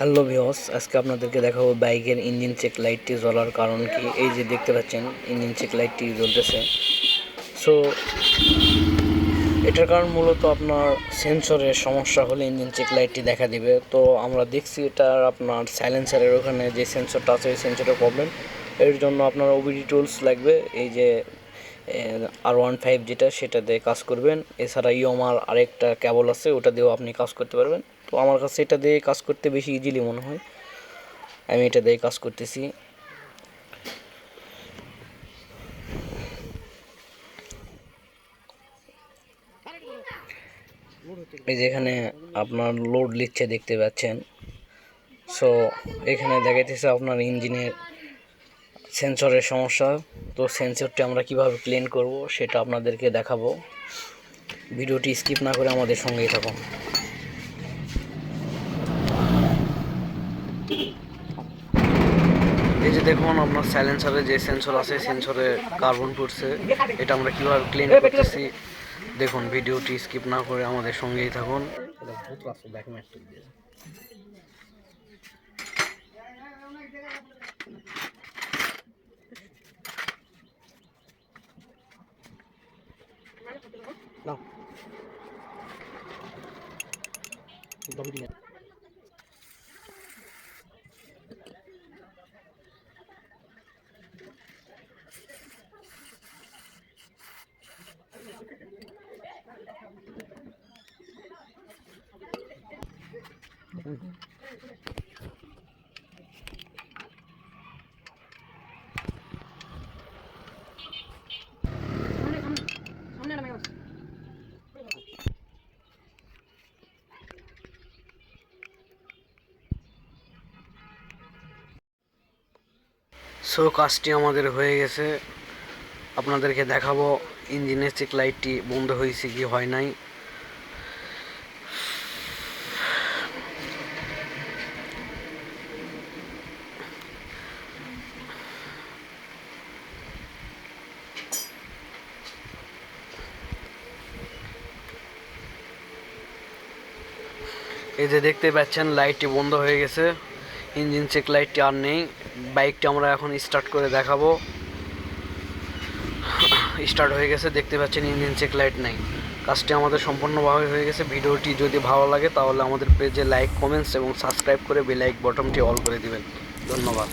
Hello ভিওস আজকে আপনাদেরকে দেখাবো বাইকের ইঞ্জিন চেক লাইটটি জ্বলার কারণ কি? এই যে দেখতে পাচ্ছেন, ইঞ্জিন চেক লাইটটি জ্বলতেছে। সো এটার কারণ মূলত আপনার সেন্সরের সমস্যা হলে ইঞ্জিন চেক লাইটটি দেখা দিবে। তো আমরা দেখছি এটার আপনার সাইলেন্সারের ওখানে যে সেন্সরটা আছে, ওই সেন্সরের প্রবলেম এর জন্য আপনার ওবিডি টুলস লাগবে, এই যে আর ওয়ান ফাইভ যেটা, সেটা দিয়ে কাজ করবেন। এছাড়া ইওমার আরেকটা কেবল আছে, ওটা দিয়েও আপনি কাজ করতে পারবেন। তো আমার কাছে এটা দিয়ে কাজ করতে বেশি ইজিলি মনে হয়। আমি এটা দিয়ে কাজ করতেছি। এই যেখানে আপনার লোড লিখছে দেখতে পাচ্ছেন। সো এখানে দেখাইতেছে আপনার ইঞ্জিনের সেন্সরের সমস্যা। তো সেন্সরটি আমরা কীভাবে ক্লিন করব সেটা আপনাদেরকে দেখাবো। ভিডিওটি স্কিপ না করে আমাদের সঙ্গেই থাকুন। এই যে দেখুন, আপনার সাইলেন্সারে যে সেন্সর আছে সেন্সরে কার্বন পড়ছে এটা আমরা কীভাবে ক্লিন করতেছি? দেখুন, ভিডিওটি স্কিপ না করে আমাদের সঙ্গেই থাকুন। নাও। সো কাজটি আমাদের হয়ে গেছে। আপনাদেরকে দেখাবো ইঞ্জিনের চেক লাইটটি বন্ধ হয়েছে কি হয় নাই। এই যে দেখতে পাচ্ছেন, লাইটটি বন্ধ হয়ে গেছে। ইঞ্জিন চেক লাইটটি আর নেই। বাইকটি আমরা এখন স্টার্ট করে দেখাবো। স্টার্ট হয়ে গেছে, দেখতে পাচ্ছেন ইঞ্জিন চেক লাইট নেই। কাজটি আমাদের সম্পূর্ণভাবে হয়ে গেছে। ভিডিওটি যদি ভালো লাগে, তাহলে আমাদের পেজে লাইক কমেন্টস এবং সাবস্ক্রাইব করে বেলাইক বটনটি অল করে দিবেন। ধন্যবাদ।